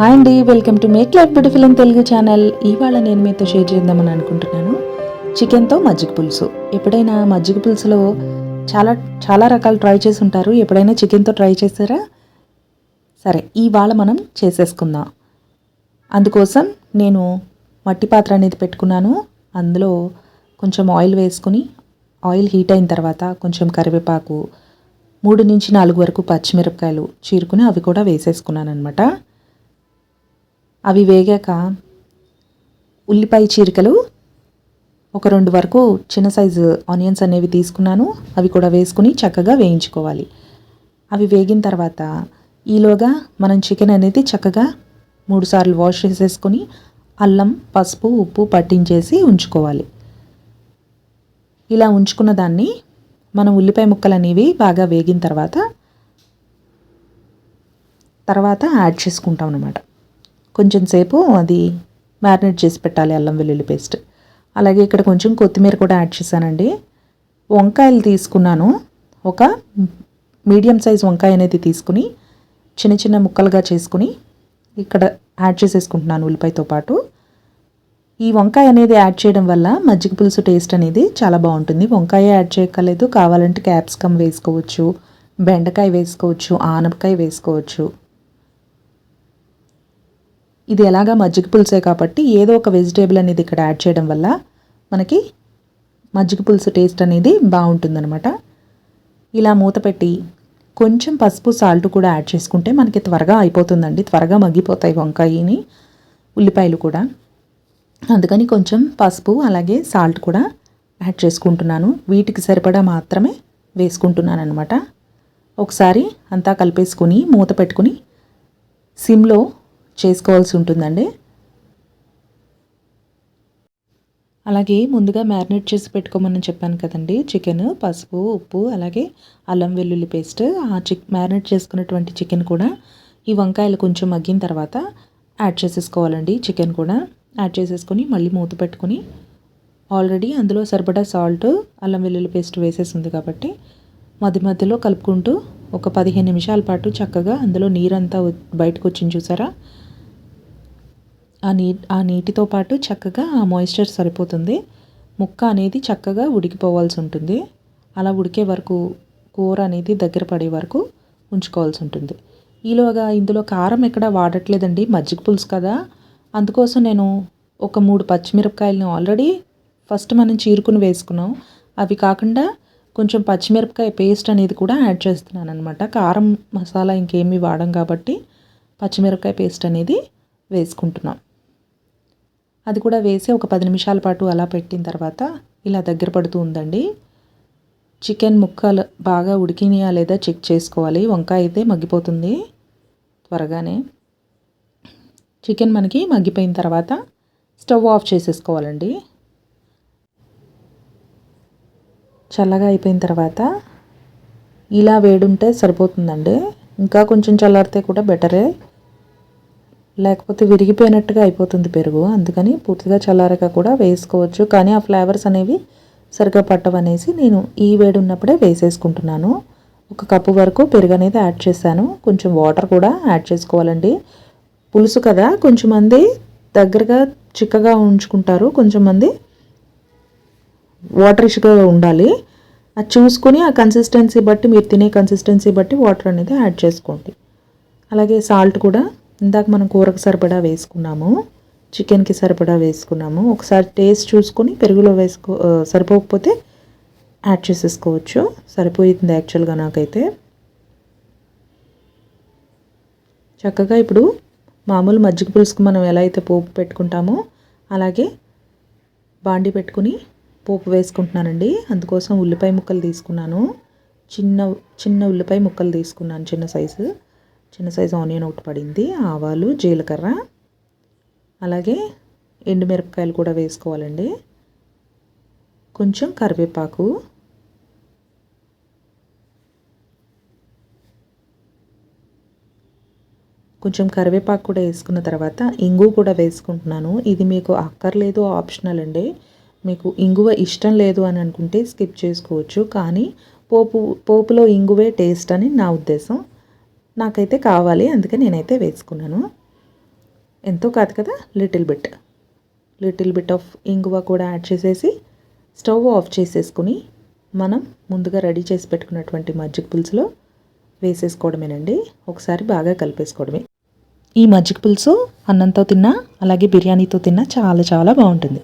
Hi అండి welcome to make life beautiful and Telugu channel. ఇవాళ నేను మీతో షేర్ చేద్దామని అనుకుంటున్నాను. చికెన్తో మజ్జిగ పులుసు. ఎప్పుడైనా మజ్జిగ పులుసులో చాలా చాలా రకాలు ట్రై చేసి ఉంటారు. ఎప్పుడైనా చికెన్తో ట్రై చేస్తారా సరే ఇవాళ మనం చేసేసుకుందాం. అందుకోసం నేను మట్టి పాత్ర అనేది పెట్టుకున్నాను. అందులో కొంచెం ఆయిల్ వేసుకుని ఆయిల్ హీట్ అయిన తర్వాత కొంచెం కరివేపాకు మూడు నుంచి నాలుగు వరకు పచ్చిమిరపకాయలు చీరుకుని అవి కూడా వేసేసుకున్నాను అనమాట అవి వేగాక ఉల్లిపాయ చీరికలు ఒక రెండు వరకు చిన్న సైజు ఆనియన్స్ అనేవి తీసుకున్నాను. అవి కూడా వేసుకుని చక్కగా వేయించుకోవాలి. అవి వేగిన తర్వాత ఈలోగా మనం చికెన్ అనేది చక్కగా మూడుసార్లు వాష్ చేసేసుకొని అల్లం పసుపు ఉప్పు పట్టించేసి ఉంచుకోవాలి. ఇలా ఉంచుకున్న దాన్ని మనం ఉల్లిపాయ ముక్కలు అనేవి బాగా వేగిన తర్వాత తర్వాత యాడ్ చేసుకుంటాం అనమాట కొంచెం సేపు అది మ్యారినేట్ చేసి పెట్టాలి అల్లం వెల్లుల్లి పేస్ట్. అలాగే ఇక్కడ కొంచెం కొత్తిమీర కూడా యాడ్ చేశానండి. వంకాయలు తీసుకున్నాను. ఒక మీడియం సైజ్ వంకాయ అనేది తీసుకుని చిన్న చిన్న ముక్కలుగా చేసుకుని ఇక్కడ యాడ్ చేసేసుకుంటున్నాను ఉల్లిపాయతో పాటు. ఈ వంకాయ అనేది యాడ్ చేయడం వల్ల మజ్జిగ పులుసు టేస్ట్ అనేది చాలా బాగుంటుంది. వంకాయ యాడ్ చేయక్కర్లేదు. కావాలంటే క్యాప్సికమ్ వేసుకోవచ్చు బెండకాయ వేసుకోవచ్చు ఆనపకాయ వేసుకోవచ్చు. ఇది ఎలాగా మజ్జిగ పులుసే కాబట్టి ఏదో ఒక వెజిటేబుల్ అనేది ఇక్కడ యాడ్ చేయడం వల్ల మనకి మజ్జిగ పులుసు టేస్ట్ అనేది బాగుంటుందన్నమాట. ఇలా మూత పెట్టి కొంచెం పసుపు సాల్ట్ కూడా యాడ్ చేసుకుంటే మనకి త్వరగా అయిపోతుందండి. త్వరగా మగ్గిపోతాయి వంకాయని ఉల్లిపాయలు కూడా. అందుకని కొంచెం పసుపు అలాగే సాల్ట్ కూడా యాడ్ చేసుకుంటున్నాను. వీటికి సరిపడా మాత్రమే వేసుకుంటున్నాను అనమాట ఒకసారి అంతా కలిపేసుకుని మూత పెట్టుకుని సిమ్లో చేసుకోవాల్సి ఉంటుందండి. అలాగే ముందుగా మ్యారినేట్ చేసి పెట్టుకోమని చెప్పాను కదండి. చికెన్ పసుపు ఉప్పు అలాగే అల్లం వెల్లుల్లి పేస్ట్. ఆ చిక్ మ్యారినేట్ చేసుకున్నటువంటి చికెన్ కూడా ఈ వంకాయలు కొంచెం మగ్గిన తర్వాత యాడ్ చేసేసుకోవాలండి. చికెన్ కూడా యాడ్ చేసేసుకొని మళ్ళీ మూత పెట్టుకొని ఆల్రెడీ అందులో సరిపడా సాల్ట్ అల్లం వెల్లుల్లి పేస్ట్ వేసేసింది కాబట్టి మధ్య మధ్యలో కలుపుకుంటూ ఒక పదిహేను నిమిషాల పాటు చక్కగా అందులో నీరంతా బయటకు వచ్చింది చూసారా? ఆ నీ ఆ నీటితో పాటు చక్కగా ఆ మాయిశ్చర్ సరిపోతుంది. ముక్క అనేది చక్కగా ఉడికిపోవాల్సి ఉంటుంది. అలా ఉడికే వరకు కూర అనేది దగ్గర పడే వరకు ఉంచుకోవాల్సి ఉంటుంది. ఈలోగా ఇందులో కారం ఎక్కడ వాడట్లేదండి. మజ్జిగ పులుసు కదా. అందుకోసం నేను ఒక మూడు పచ్చిమిరపకాయలని ఆల్రెడీ ఫస్ట్ మనం చీరుకుని వేసుకున్నాం. అవి కాకుండా కొంచెం పచ్చిమిరపకాయ పేస్ట్ అనేది కూడా యాడ్ చేస్తున్నాను అనమాట కారం మసాలా ఇంకేమీ వాడం కాబట్టి పచ్చిమిరపకాయ పేస్ట్ అనేది వేసుకుంటున్నాం. అది కూడా వేసి ఒక పది నిమిషాల పాటు అలా పెట్టిన తర్వాత ఇలా దగ్గర పడుతూ ఉందండి. చికెన్ ముక్కలు బాగా ఉడికినాయా లేదా చెక్ చేసుకోవాలి. వంకాయ అయితే మగ్గిపోతుంది త్వరగానే. చికెన్ మనకి మగ్గిపోయిన తర్వాత స్టవ్ ఆఫ్ చేసేసుకోవాలండి. చల్లగా అయిపోయిన తర్వాత ఇలా వేడుంటే సరిపోతుందండి. ఇంకా కొంచెం చల్లారితే కూడా బెటరే. లేకపోతే విరిగిపోయినట్టుగా అయిపోతుంది పెరుగు. అందుకని పూర్తిగా చల్లారక కూడా వేసుకోవచ్చు. కానీ ఆ ఫ్లేవర్స్ అనేవి సరిగ్గా పట్టవనేసి నేను ఈ వేడి ఉన్నప్పుడే వేసేసుకుంటున్నాను. ఒక కప్పు వరకు పెరుగు అనేది యాడ్ చేశాను. కొంచెం వాటర్ కూడా యాడ్ చేసుకోవాలండి. పులుసు కదా కొంచెం మంది దగ్గరగా చిక్కగా ఉంచుకుంటారు. కొంచెం మంది వాటరిష్గా ఉండాలి. అది చూసుకొని ఆ కన్సిస్టెన్సీ బట్టి మీరు తినే కన్సిస్టెన్సీ బట్టి వాటర్ అనేది యాడ్ చేసుకోండి. అలాగే సాల్ట్ కూడా ఇందాక మనం కూరకు సరిపడా వేసుకున్నాము చికెన్కి సరిపడా వేసుకున్నాము. ఒకసారి టేస్ట్ చూసుకొని పెరుగులో వేసుకో సరిపోకపోతే యాడ్ చేసేసుకోవచ్చు. సరిపోయింది యాక్చువల్గా నాకైతే. చక్కగా ఇప్పుడు మామూలు మజ్జిగ పులుసుకు మనం ఎలా అయితే పోపు పెట్టుకుంటామో అలాగే బాండి పెట్టుకుని పోపు వేసుకుంటున్నానండి. అందుకోసం ఉల్లిపాయ ముక్కలు తీసుకున్నాను. చిన్న చిన్న ఉల్లిపాయ ముక్కలు తీసుకున్నాను చిన్న సైజు. చిన్న సైజు ఆనియన్ ఒకటి పడింది ఆవాలు జీలకర్ర అలాగే ఎండుమిరపకాయలు కూడా వేసుకోవాలండి. కొంచెం కరివేపాకు. కొంచెం కరివేపాకు కూడా వేసుకున్న తర్వాత ఇంగు కూడా వేసుకుంటున్నాను. ఇది మీకు అక్కర్లేదు ఆప్షనల్ అండి. మీకు ఇంగువ ఇష్టం లేదు అని అనుకుంటే స్కిప్ చేసుకోవచ్చు. కానీ పోపు పోపులో ఇంగువే టేస్ట్ అని నా ఉద్దేశం. నాకైతే కావాలి అందుకే నేనైతే వేసుకున్నాను. ఎంతో కాదు కదా little bit. Little bit of ఇంగువ కూడా యాడ్ చేసేసి స్టవ్ ఆఫ్ చేసేసుకుని మనం ముందుగా రెడీ చేసి పెట్టుకున్నటువంటి మజ్జిగ పులుసులో వేసేసుకోవడమేనండి. ఒకసారి బాగా కలిపేసుకోవడమే. ఈ మజ్జిగ పులుసు అన్నంతో తిన్నా అలాగే బిర్యానీతో తిన్నా చాలా చాలా బాగుంటుంది.